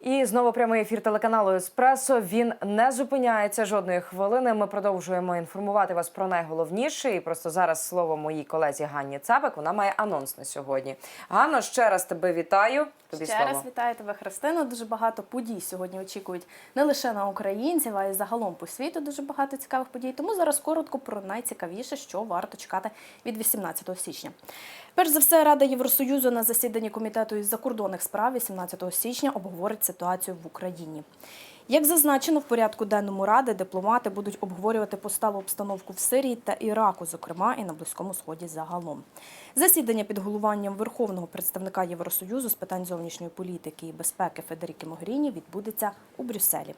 І знову прямий ефір телеканалу Еспресо. Він не зупиняється жодної хвилини. Ми продовжуємо інформувати вас про найголовніше. І просто зараз слово моїй колезі Ганні Цапик. Вона має анонс на сьогодні. Ганно, ще раз тебе вітаю. Тобі Ще слово. раз вітаю тебе, Христина. Дуже багато подій сьогодні очікують не лише на українців, а й загалом по світу дуже багато цікавих подій. Тому зараз коротко про найцікавіше, що варто чекати від 18 січня. Перш за все, Рада Євросоюзу на засіданні комітету із закордонних справ 18 січня обговорить ситуацію в Україні. Як зазначено в порядку денному ради, дипломати будуть обговорювати посталу обстановку в Сирії та Іраку, зокрема і на Близькому Сході загалом. Засідання під головуванням Верховного представника Євросоюзу з питань зовнішньої політики і безпеки Федеріки Могріні відбудеться у Брюсселі.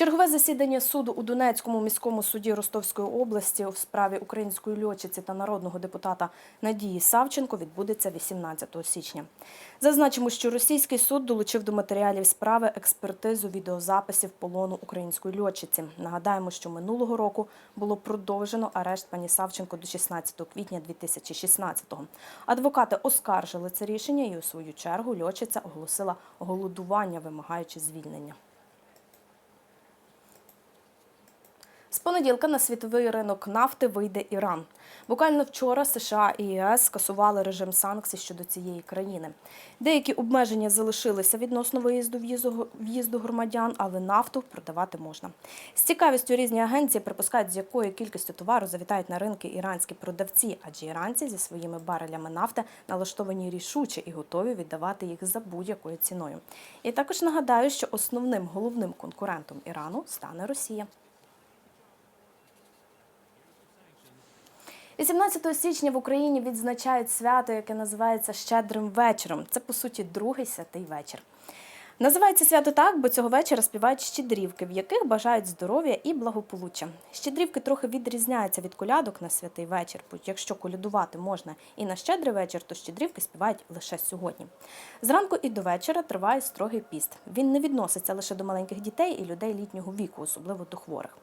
Чергове засідання суду у Донецькому міському суді Ростовської області у справі української льотчиці та народного депутата Надії Савченко відбудеться 18 січня. Зазначимо, що російський суд долучив до матеріалів справи експертизу відеозаписів полону української льотчиці. Нагадаємо, що минулого року було продовжено арешт пані Савченко до 16 квітня 2016-го. Адвокати оскаржили це рішення і у свою чергу льотчиця оголосила голодування, вимагаючи звільнення. Понеділка на світовий ринок нафти вийде Іран. Буквально вчора США і ЄС скасували режим санкцій щодо цієї країни. Деякі обмеження залишилися відносно виїзду в'їзду громадян, але нафту продавати можна. З цікавістю різні агенції припускають, з якою кількістю товару завітають на ринки іранські продавці, адже іранці зі своїми барелями нафти налаштовані рішуче і готові віддавати їх за будь-якою ціною. І також нагадаю, що основним головним конкурентом Ірану стане Росія. 18 січня в Україні відзначають свято, яке називається Щедрим вечором. Це по суті другий святий вечір. Називається свято так, бо цього вечора співають щедрівки, в яких бажають здоров'я і благополуччя. Щедрівки трохи відрізняються від колядок на святий вечір, бо якщо колядувати можна і на щедрий вечір, то щедрівки співають лише сьогодні. Зранку і до вечора триває строгий піст. Він не відноситься лише до маленьких дітей і людей літнього віку, особливо до хворих.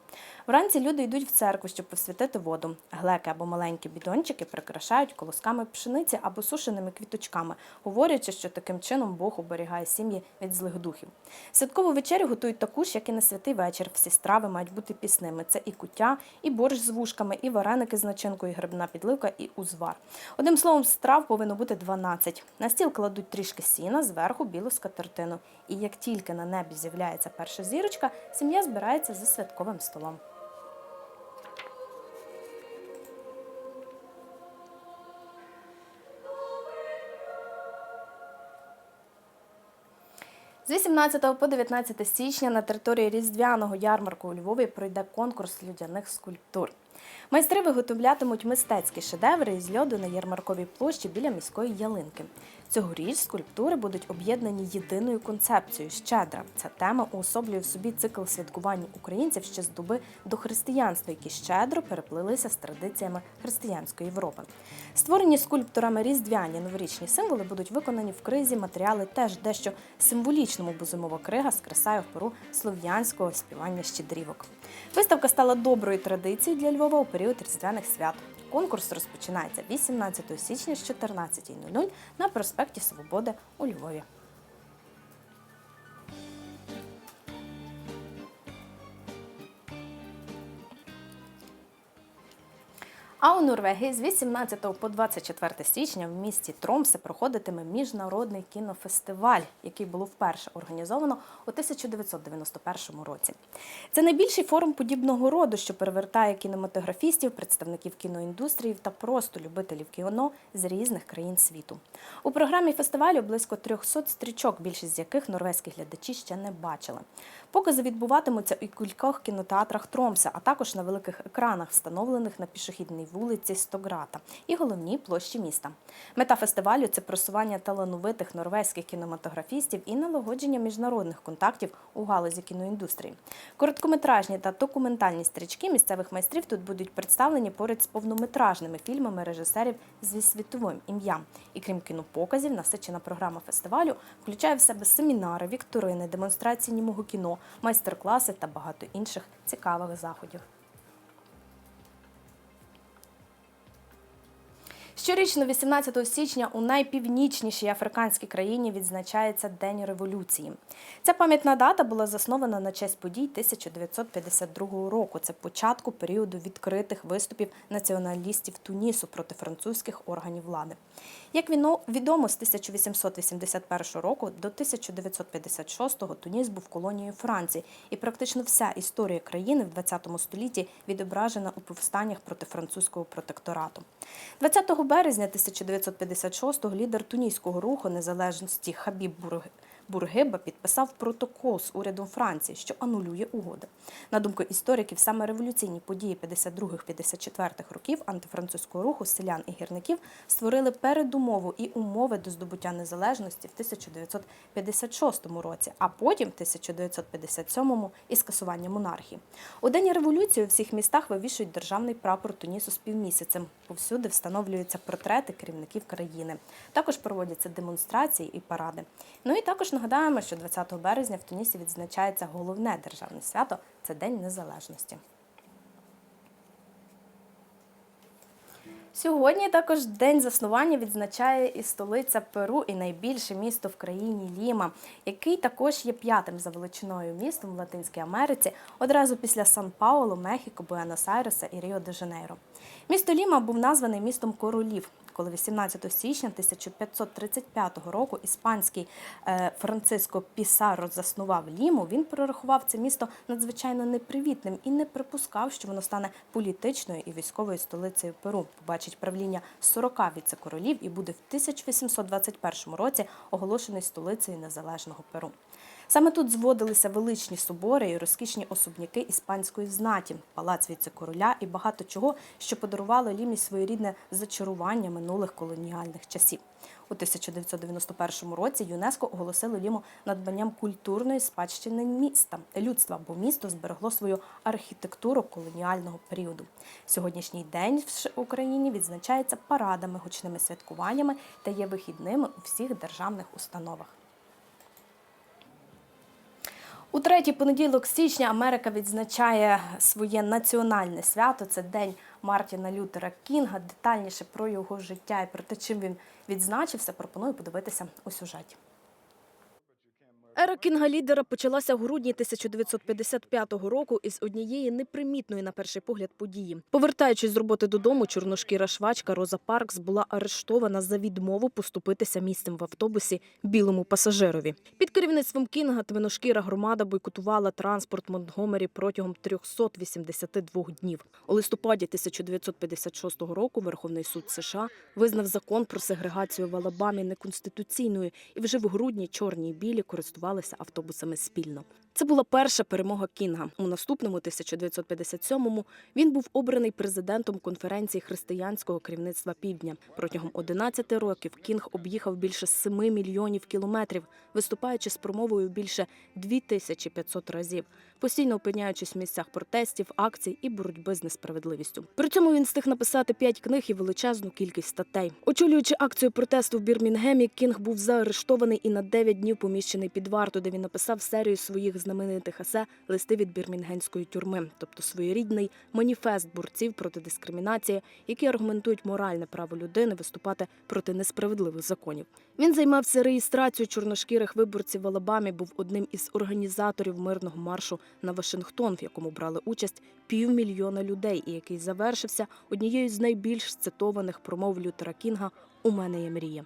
Вранці люди йдуть в церкву, щоб посвятити воду. Глеки або маленькі бідончики прикрашають колосками пшениці або сушеними квіточками, говорячи, що таким чином Бог оберігає сім'ї від злих духів. Святкову вечерю готують таку ж, як і на святий вечір. Всі страви мають бути пісними. Це і куття, і борщ з вушками, і вареники з начинкою, і грибна підливка, і узвар. Одним словом, страв повинно бути 12. На стіл кладуть трішки сіна, зверху білу скатертину. І як тільки на небі з'являється перша зірочка, сім'я збирається за святковим столом. З 18 по 19 січня на території різдвяного ярмарку у Львові пройде конкурс людяних скульптур. Майстри виготовлятимуть мистецькі шедеври із льоду на ярмарковій площі біля міської ялинки. Цьогоріч скульптури будуть об'єднані єдиною концепцією щедра. Ця тема уособлює в собі цикл святкувань українців ще з доби до християнства, які щедро переплилися з традиціями християнської Європи. Створені скульпторами різдвяні новорічні символи будуть виконані в кризі матеріали теж дещо символічному, бо зимова крига скресає в пору слов'янського співання щедрівок. Виставка стала доброю традицією для Львова у період різдвяних свят. Конкурс розпочинається 18 січня з 14.00 на проспекті Свободи у Львові. А у Норвегії з 18 по 24 січня в місті Тромсе проходитиме міжнародний кінофестиваль, який було вперше організовано у 1991 році. Це найбільший форум подібного роду, що перевертає кінематографістів, представників кіноіндустрії та просто любителів кіно з різних країн світу. У програмі фестивалю близько 300 стрічок, більшість з яких норвезькі глядачі ще не бачили. Покази відбуватимуться у кількох кінотеатрах Тромса, а також на великих екранах, встановлених на пішохідній вулиці Стограта і головній площі міста. Мета фестивалю це просування талановитих норвезьких кінематографістів і налагодження міжнародних контактів у галузі кіноіндустрії. Короткометражні та документальні стрічки місцевих майстрів тут будуть представлені поряд з повнометражними фільмами режисерів зі світовим ім'ям. І крім кінопоказів, насичена програма фестивалю включає в себе семінари, вікторини, демонстрації німого кіно, майстер-класи та багато інших цікавих заходів. Щорічно, 18 січня, у найпівнічнішій африканській країні відзначається День революції. Ця пам'ятна дата була заснована на честь подій 1952 року. Це початку періоду відкритих виступів націоналістів Тунісу проти французьких органів влади. Як відомо, з 1881 року до 1956 Туніс був колонією Франції, і практично вся історія країни в 20 столітті відображена у повстаннях проти французького протекторату. 20 березня 1956 лідер туніського руху незалежності Хабіб Бург- Бургиба підписав протокол з урядом Франції, що анулює угоди. На думку істориків, саме революційні події 52-54 років антифранцузького руху селян і гірників створили передумову і умови до здобуття незалежності в 1956 році, а потім в 1957 і скасування монархії. У день революції у всіх містах вивішують державний прапор Тунісу з півмісяцем. Повсюди встановлюються портрети керівників країни. Також проводяться демонстрації і паради. Ну і також нагадаємо, що 20 березня в Тунісі відзначається головне державне свято це День Незалежності. Сьогодні також день заснування відзначає і столиця Перу, і найбільше місто в країні Ліма, який також є п'ятим за величиною містом в Латинській Америці, одразу після Сан-Паулу, Мехіко, Буенос-Айреса і Ріо-де-Жанейро. Місто Ліма був названий містом королів. Коли 18 січня 1535 року іспанський е, Франциско Пісаро заснував Ліму, він перерахував це місто надзвичайно непривітним і не припускав, що воно стане політичною і військовою столицею Перу. Побачить правління 40 віце-королів і буде в 1821 році оголошений столицею незалежного Перу. Саме тут зводилися величні собори і розкішні особняки іспанської знаті, палац віце-короля і багато чого, що подарувало Лімі своєрідне зачарування минулих колоніальних часів. У 1991 році ЮНЕСКО оголосило Ліму надбанням культурної спадщини міста людства, бо місто зберегло свою архітектуру колоніального періоду. Сьогоднішній день в Україні відзначається парадами, гучними святкуваннями та є вихідними у всіх державних установах. У третій понеділок січня Америка відзначає своє національне свято. Це день Мартіна Лютера Кінга. Детальніше про його життя і про те, чим він відзначився, пропоную подивитися у сюжеті. Ера Кінга лідера почалася в грудні 1955 року із однієї непримітної на перший погляд події. Повертаючись з роботи додому, чорношкіра швачка Роза Паркс була арештована за відмову поступитися місцем в автобусі білому пасажирові. Під керівництвом Кінга твиношкіра громада бойкотувала транспорт Монтгомері протягом 382 днів. У листопаді 1956 року Верховний суд США визнав закон про сегрегацію в Алабамі неконституційною, і вже в грудні чорні і білі користувалися автобусами спільно. Це була перша перемога Кінга. У наступному 1957-му він був обраний президентом конференції християнського керівництва Півдня. Протягом 11 років Кінг об'їхав більше 7 мільйонів кілометрів, виступаючи з промовою більше 2500 разів, постійно опиняючись в місцях протестів, акцій і боротьби з несправедливістю. При цьому він встиг написати 5 книг і величезну кількість статей. Очолюючи акцію протесту в Бірмінгемі, Кінг був заарештований і на 9 днів поміщений під варту, де він написав серію своїх знаменитих есе листи від бірмінгенської тюрми, тобто своєрідний маніфест борців проти дискримінації, які аргументують моральне право людини виступати проти несправедливих законів. Він займався реєстрацією чорношкірих виборців в Алабамі, був одним із організаторів мирного маршу на Вашингтон, в якому брали участь півмільйона людей, і який завершився однією з найбільш цитованих промов Лютера Кінга У мене є мрія.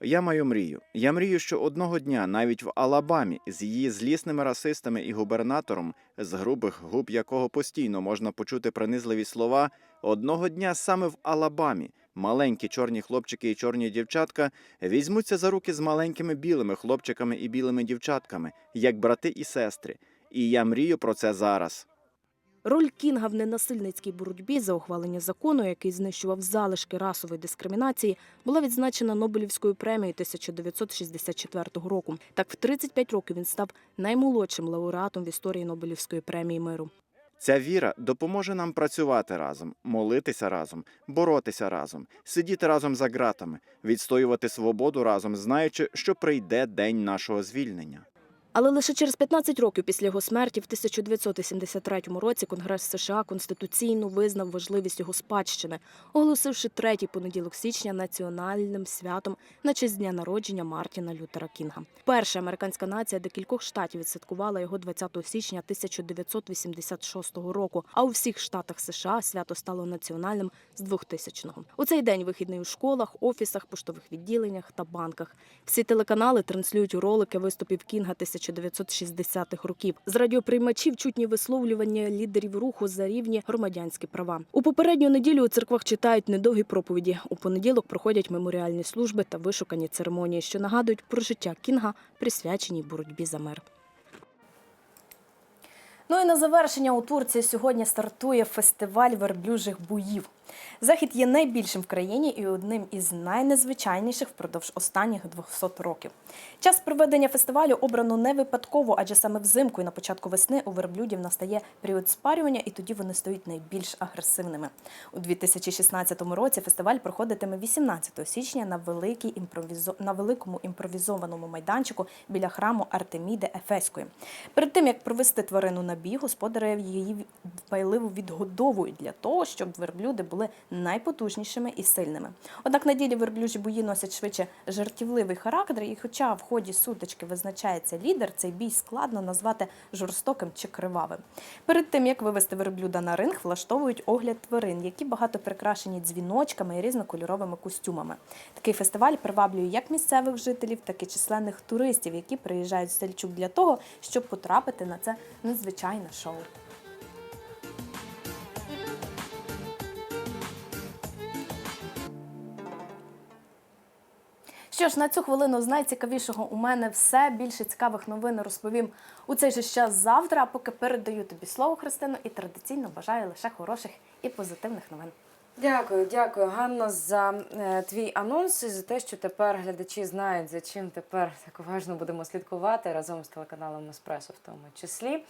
Я маю мрію. Я мрію, що одного дня навіть в Алабамі з її злісними расистами і губернатором, з грубих губ якого постійно можна почути принизливі слова, одного дня саме в Алабамі маленькі чорні хлопчики і чорні дівчатка візьмуться за руки з маленькими білими хлопчиками і білими дівчатками, як брати і сестри. І я мрію про це зараз. Роль Кінга в ненасильницькій боротьбі за ухвалення закону, який знищував залишки расової дискримінації, була відзначена Нобелівською премією 1964 року. Так, в 35 років він став наймолодшим лауреатом в історії Нобелівської премії миру. Ця віра допоможе нам працювати разом, молитися разом, боротися разом, сидіти разом за ґратами, відстоювати свободу разом, знаючи, що прийде день нашого звільнення. Але лише через 15 років після його смерті, в 1973 році, Конгрес США конституційно визнав важливість його спадщини, оголосивши третій понеділок січня національним святом на честь дня народження Мартіна Лютера Кінга. Перша американська нація декількох штатів відсвяткувала його 20 січня 1986 року. А у всіх штатах США свято стало національним з 2000-го. У цей день вихідний у школах, офісах, поштових відділеннях та банках. Всі телеканали транслюють ролики виступів Кінга 1960-х років. З радіоприймачів чутні висловлювання лідерів руху за рівні громадянські права. У попередню неділю у церквах читають недовгі проповіді. У понеділок проходять меморіальні служби та вишукані церемонії, що нагадують про життя Кінга, присвячені боротьбі за мир. Ну і на завершення у Турції сьогодні стартує фестиваль верблюжих боїв. Захід є найбільшим в країні і одним із найнезвичайніших впродовж останніх 200 років. Час проведення фестивалю обрано не випадково, адже саме взимку і на початку весни у верблюдів настає період спарювання, і тоді вони стають найбільш агресивними. У 2016 році фестиваль проходитиме 18 січня на, великій імпровізо... на великому імпровізованому майданчику біля храму Артеміди Ефеської. Перед тим як провести тварину на бій, господарі її дбайливо відгодовують для того, щоб верблюди були найпотужнішими і сильними. Однак на ділі верблюжі бої носять швидше жартівливий характер, і хоча в ході сутички визначається лідер, цей бій складно назвати жорстоким чи кривавим. Перед тим як вивести верблюда на ринг, влаштовують огляд тварин, які багато прикрашені дзвіночками і різнокольоровими костюмами. Такий фестиваль приваблює як місцевих жителів, так і численних туристів, які приїжджають в Сельчук для того, щоб потрапити на це незвичайне шоу. Що ж, на цю хвилину з найцікавішого у мене все. Більше цікавих новин розповім у цей же час завтра. А поки передаю тобі слово, Христину, і традиційно бажаю лише хороших і позитивних новин. Дякую, дякую, Ганно, за е, твій анонс і за те, що тепер глядачі знають, за чим тепер так уважно будемо слідкувати разом з телеканалом Еспресо в тому числі.